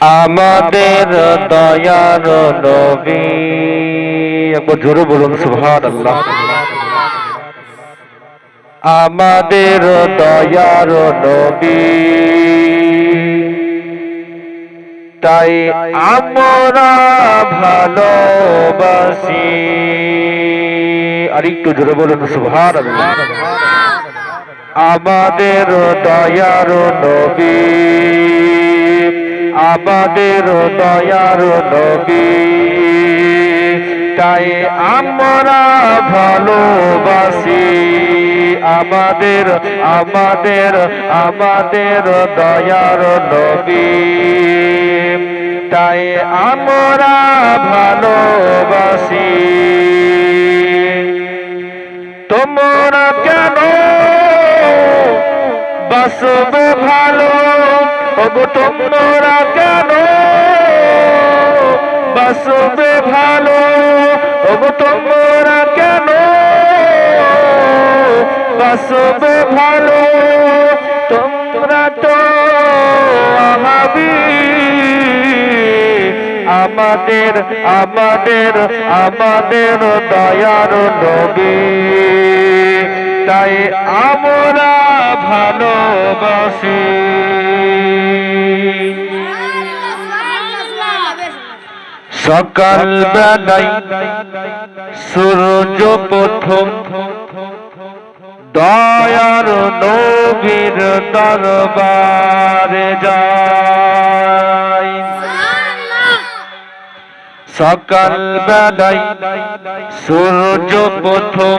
আমাদের দয়ার একবার জোরে বলুন সুবহানাল্লাহ। আমাদের দয়ার নবী তাই আমরা ভালোবাসি। আর একটু জোরে বলুন, সুবহানাল্লাহ। আমাদের দয়ার নবী। আমাদের দয়ার নবী। তাই আমরা ভালোবাসি। আমাদের আমাদের আমাদের দয়ার নবী। তাই আমরা ভালোবাসি। তোমরা কেন বাসবে ভালো? ওগো, তোমরা কেন বাসবে ভালো? ওগো, তোমরা কেন বাসবে ভালো? আমাদের আমাদের আমাদের দয়ার নবী। তাই আমরা ভালোবাসি। সকাল বেলায় সূর্য প্রথম দয়ার নবীর দরবারে যায়। সকাল বেলায় সূর্য প্রথম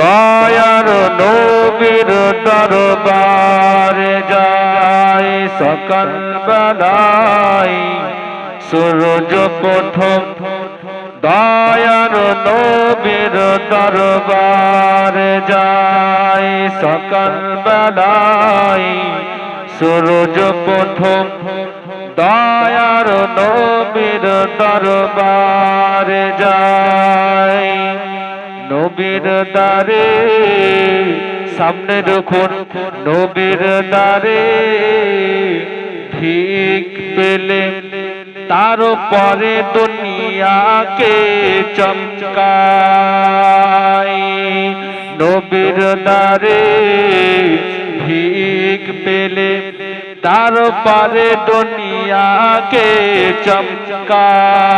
দয়ার নবীর দরবারে যায়। সকাল বেলায় সূর্য প্রথম দয়ার নবীর দরবারে যায়। সকাল বেলায় সূর্য প্রথম দয়ার নবীর দরবারে যায়। নবীর দ্বারে সামনে দেখুন, নবীর দ্বারে ঠিক পেলে তার পরে দুনিয়াকে চমকাই নবীর দ্বারে ঠিক পেলে তার পরে দুনিয়াকে চমকাই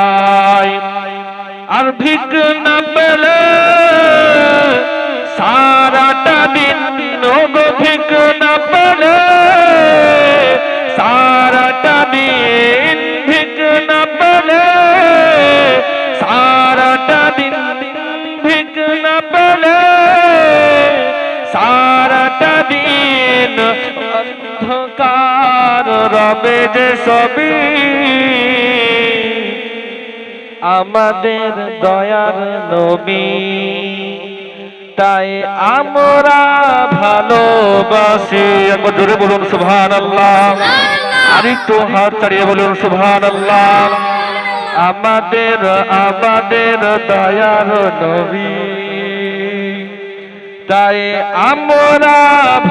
আর ভিক না পেলে সারাটা দিন গো ভিক না পেলে সারাটা দিন ভিক না পেলে সারাটা দিন ভিক না পেলে সারাটা দিন অন্ধকার রবে যে সবই। আমাদের দয়ার নবী। তাই আমরা ভালোবাসি। একবার জোরে বলুন সুবহান আল্লাহ আর একটু হাত চাড়িয়ে বলুন সুবহান আল্লাহ আমাদের আমাদের দয়ার নবী। তাই আমরা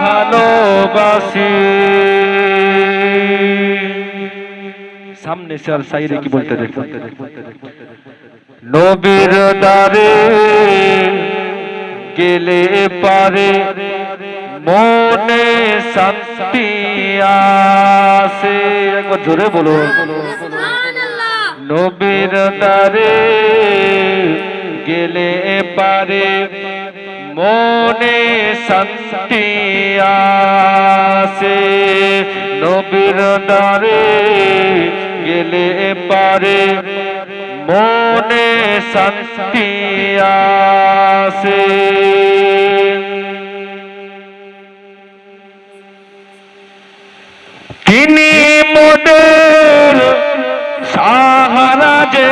ভালোবাসি। সামনে সে আর সাইরে কি বলতে দেখুন নবীর দ্বারে গেলে পারে মনে শান্তি আসে। একবার জোরে বলুন নবীর দ্বারে গেলে পারে মনে শান্তি আসে। নবীর দ্বারে গেলে পারে মনে শান্তি আসে। তিনি মোদের সাহারা যে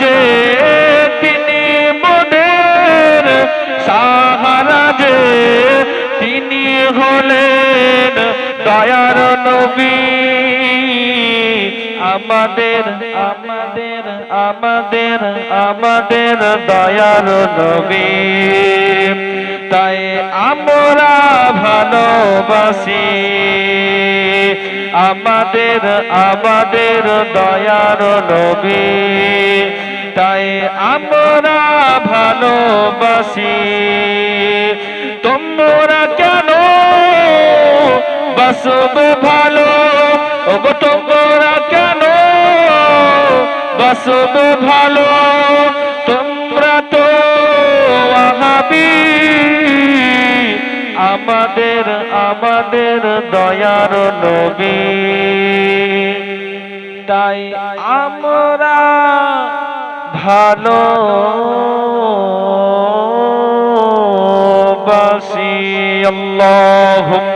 যে তিনি মোদের সাহারা যে তিনি হলেন দয়ার নবী। আমাদের আমাদের আমাদের আমাদের দয়ার নবী। তাই আমরা ভালোবাসি। আমাদের আমাদের দয়ার নবী। তাই আমরা ভালোবাসি। তোমরা কেন বাসবে ভালো? ওগো, তোমরা কেন বাসবে ভালো? তোমরা তো আহাবি। আমাদের আমাদের দয়ার নবী। তাই আমরা ভালো বাসি আল্লাহ